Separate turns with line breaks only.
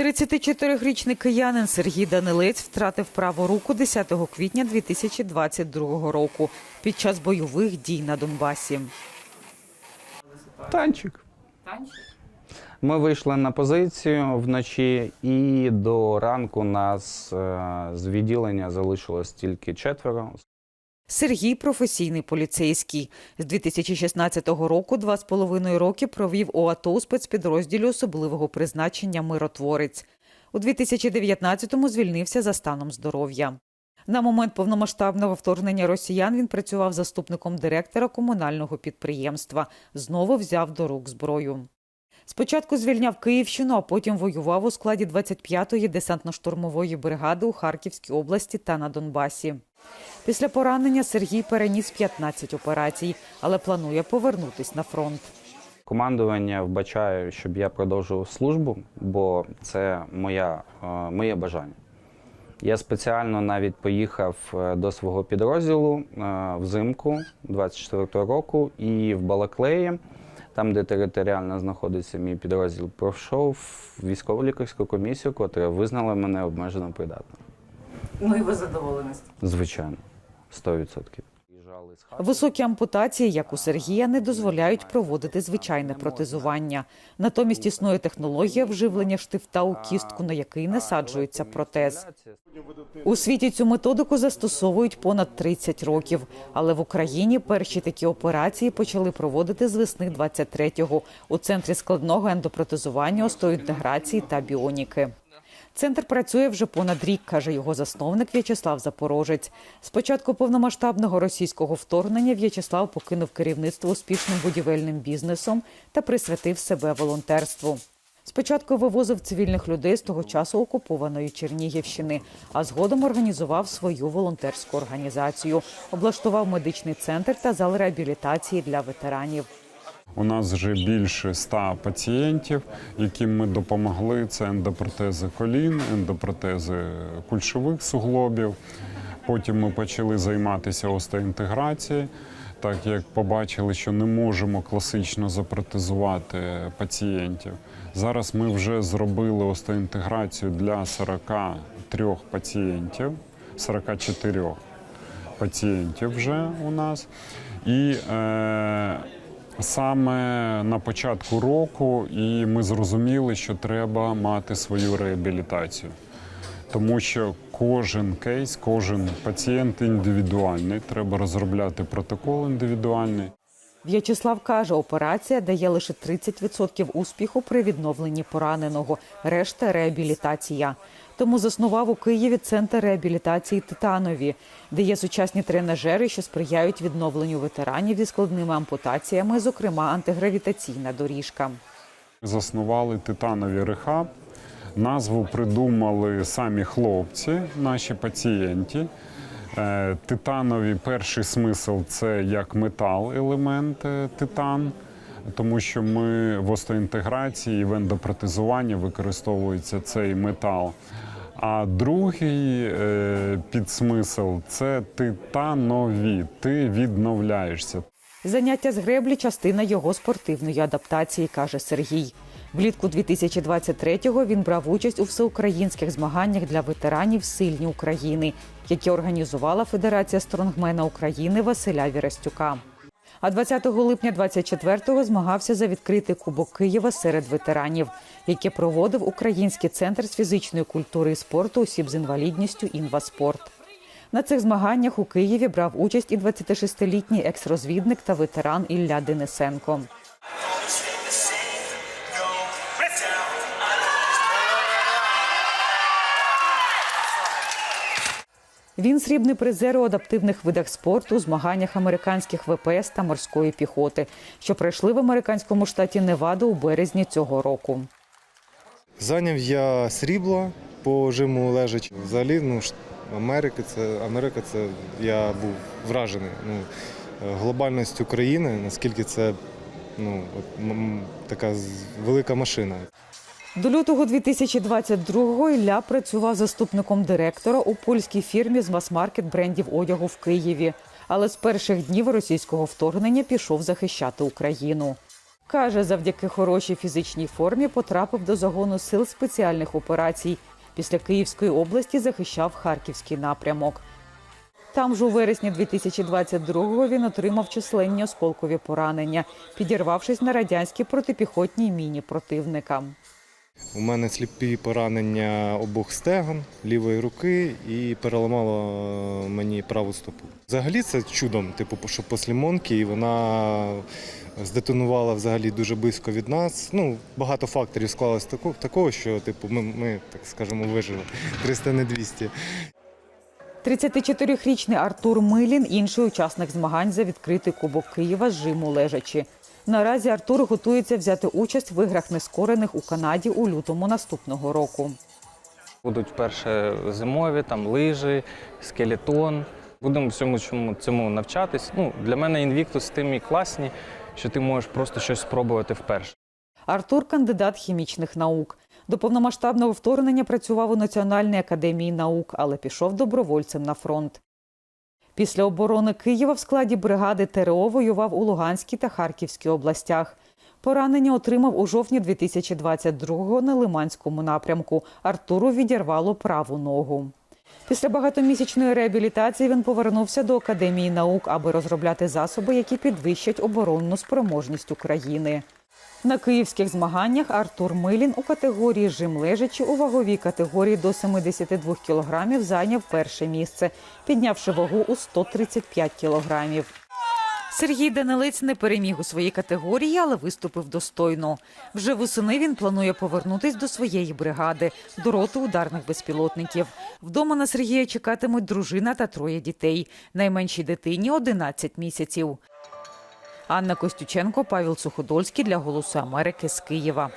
34-річний киянин Сергій Данилець втратив праву руку 10 квітня 2022 року під час бойових дій на Донбасі.
Танчик. Ми вийшли на позицію вночі, і до ранку нас е, з відділення залишилось тільки четверо.
Сергій професійний поліцейський. З 2016 року два з половиною роки провів у АТО у спецпідрозділі особливого призначення Миротворець. У 2019-му звільнився за станом здоров'я. На момент повномасштабного вторгнення росіян він працював заступником директора комунального підприємства. Знову взяв до рук зброю. Спочатку звільняв Київщину, а потім воював у складі 25-ї десантно-штурмової бригади у Харківській області та на Донбасі. Після поранення Сергій переніс 15 операцій, але планує повернутись на фронт.
Командування вбачає, щоб я продовжував службу, бо це моя, е, моє бажання. Я спеціально навіть поїхав е, до свого підрозділу е, взимку 24-го року і в Балаклеї, там, де територіально знаходиться мій підрозділ, пройшов військово-лікарську комісію, котра визнала мене обмежено придатним.
Ну і ви задоволені.
Звичайно, 100%.
Високі ампутації, як у Сергія, не дозволяють проводити звичайне протезування. Натомість існує технологія вживлення штифта у кістку, на який насаджується протез. У світі цю методику застосовують понад 30 років. Але в Україні перші такі операції почали проводити з весни 23-го у центрі складного ендопротезування, остеоінтеграції та біоніки. Центр працює вже понад рік, каже його засновник В'ячеслав Запорожець. З початку повномасштабного російського вторгнення В'ячеслав покинув керівництво успішним будівельним бізнесом та присвятив себе волонтерству. Спочатку вивозив цивільних людей з того часу окупованої Чернігівщини, а згодом організував свою волонтерську організацію, облаштував медичний центр та зал реабілітації для ветеранів.
У нас вже більше ста пацієнтів, яким ми допомогли. Це ендопротези колін, ендопротези кульшових суглобів. Потім ми почали займатися остеоінтеграцією, так як побачили, що не можемо класично запротезувати пацієнтів. Зараз ми вже зробили остеоінтеграцію для 43 пацієнтів, 44 пацієнтів вже у нас. І е, саме на початку року і ми зрозуміли, що треба мати свою реабілітацію. Тому що кожен кейс, кожен пацієнт індивідуальний. Треба розробляти протокол індивідуальний.
В'ячеслав каже, операція дає лише 30% успіху при відновленні пораненого, решта реабілітація. Тому заснував у Києві центр реабілітації Титанові, де є сучасні тренажери, що сприяють відновленню ветеранів зі складними ампутаціями, зокрема антигравітаційна доріжка.
Заснували титанові рехаб. Назву придумали самі хлопці, наші пацієнти. Е, Титанові перший смисл це як метал, елемент е, титан, тому що ми в остеоінтеграції і в ендопротезуванні використовується цей метал. А другий е, підсмисл це титанові. Ти відновляєшся.
Заняття з греблі частина його спортивної адаптації, каже Сергій. Влітку 2023-го він брав участь у всеукраїнських змаганнях для ветеранів Сильні України, які організувала Федерація стронгмена України Василя Вірастюка. А 20 липня 24-го змагався за відкритий кубок Києва серед ветеранів, яке проводив Український центр з фізичної культури і спорту осіб з інвалідністю «Інваспорт». На цих змаганнях у Києві брав участь і 26-літній екс-розвідник та ветеран Ілля Денисенко. Він срібний призер у адаптивних видах спорту, змаганнях американських ВПС та морської піхоти, що пройшли в американському штаті Невада у березні цього року.
Зайняв я срібло по жиму лежачи. Взагалі, ну Америка це Америка, це я був вражений. Ну, глобальність України, наскільки це ну, така велика машина.
До лютого 2022-го Ілля працював заступником директора у польській фірмі з мас-маркет брендів одягу в Києві. Але з перших днів російського вторгнення пішов захищати Україну. Каже, завдяки хорошій фізичній формі потрапив до загону сил спеціальних операцій. Після Київської області захищав харківський напрямок. Там ж у вересні 2022-го він отримав численні осколкові поранення, підірвавшись на радянській протипіхотній міні противника.
У мене сліпі поранення обох стегон, лівої руки і переламало е, мені праву стопу. Взагалі це чудом, типу, що після Монки, і вона здетонувала взагалі дуже близько від нас. Ну, багато факторів склалось такого, що типу, ми, ми, так скажемо, вижили 300 не 200.
34-річний Артур Милін інший учасник змагань за відкритий кубок Києва з жиму лежачі. Наразі Артур готується взяти участь в іграх нескорених у Канаді у лютому наступного року.
Будуть перше зимові, там лижі, скелетон. Будемо всьому чому цьому навчатись. Ну, для мене інвіктус тим і класні, що ти можеш просто щось спробувати вперше.
Артур кандидат хімічних наук. До повномасштабного вторгнення працював у Національній академії наук, але пішов добровольцем на фронт. Після оборони Києва в складі бригади ТРО воював у Луганській та Харківській областях. Поранення отримав у жовтні 2022-го на Лиманському напрямку. Артуру відірвало праву ногу. Після багатомісячної реабілітації він повернувся до Академії наук, аби розробляти засоби, які підвищать оборонну спроможність України. На київських змаганнях Артур Милін у категорії жим лежачі у ваговій категорії до 72 кілограмів зайняв перше місце, піднявши вагу у 135 кілограмів. Сергій Данилець не переміг у своїй категорії, але виступив достойно. Вже восени він планує повернутись до своєї бригади, до роти ударних безпілотників. Вдома на Сергія чекатимуть дружина та троє дітей. Найменшій дитині 11 місяців. Анна Костюченко, Павел Суходольський для Голосу Америки з Києва.